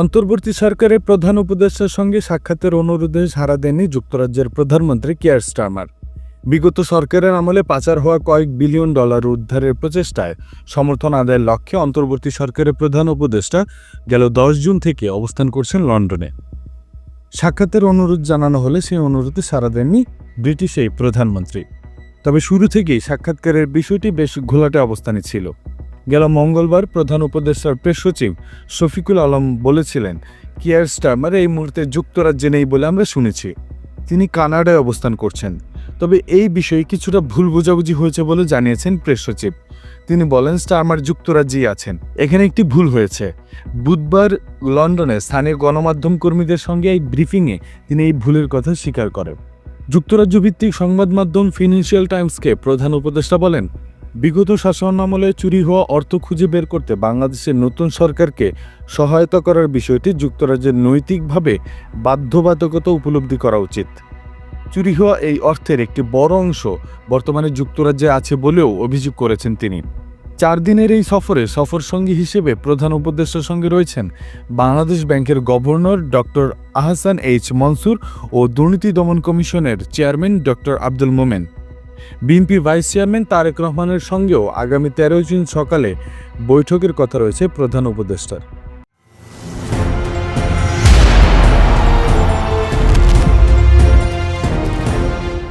অন্তর্বর্তী সরকারের প্রধান উপদেষ্টার সঙ্গে সাক্ষাতের অনুরোধে সাড়া দেননি যুক্তরাজ্যের প্রধানমন্ত্রী কিয়ার স্টারমার। বিগত সরকারের আমলে পাচার হওয়া কয়েক বিলিয়ন ডলার উদ্ধারের প্রচেষ্টায় সমর্থন আদায়ের লক্ষ্যে অন্তর্বর্তী সরকারের প্রধান উপদেষ্টা গেল দশ জুন থেকে অবস্থান করছেন লন্ডনে। সাক্ষাতের অনুরোধ জানানো হলে সেই অনুরোধে সাড়া দেননি ব্রিটিশ এই প্রধানমন্ত্রী। তবে শুরু থেকেই সাক্ষাৎকারের বিষয়টি বেশ ঘোলাটে অবস্থানে ছিল। গেল মঙ্গলবার প্রধান উপদেষ্টার প্রেস সচিব শফিকুল আলম বলেছিলেন, কিয়ার স্টারমার এই মুহূর্তে যুক্তরাজ্যে নেই বলে আমরা শুনেছি। তিনি কানাডায় অবস্থান করছেন। তবে এই বিষয়ে কিছুটা ভুল বোঝাবুঝি হয়েছে বলে জানিয়েছেন প্রেস সচিব। তিনি বলেন, স্টারমার যুক্তরাজ্যেই আছেন। এখানে একটি ভুল হয়েছে। বুধবার লন্ডনে স্থানীয় গণমাধ্যম কর্মীদের সঙ্গে এই ব্রিফিংয়ে তিনি এই ভুলের কথা স্বীকার করেন। যুক্তরাজ্য ভিত্তিক সংবাদ মাধ্যম ফিনান্সিয়াল টাইমসকে প্রধান উপদেষ্টা বলেন বিগত শাসন আমলে চুরি হওয়া অর্থ খুঁজে বের করতে বাংলাদেশের নতুন সরকারকে সহায়তা করার বিষয়টি যুক্তরাজ্যের নৈতিকভাবে বাধ্যবাধকতা উপলব্ধি করা উচিত। চুরি হওয়া এই অর্থের একটি বড় অংশ বর্তমানে যুক্তরাজ্যে আছে বলেও অভিযোগ করেছেন তিনি। চার দিনের এই সফরে সফর সঙ্গী হিসেবে প্রধান উপদেষ্টার সঙ্গে রয়েছেন বাংলাদেশ ব্যাংকের governor doctor Ahsan H Mansur ও দুর্নীতি দমন কমিশনের chairman doctor Abdul Momen. BNP vice chairman Tarique Rahman সঙ্গেও আগামী তেরোই জুন সকালে বৈঠকের কথা রয়েছে প্রধান উপদেষ্টার।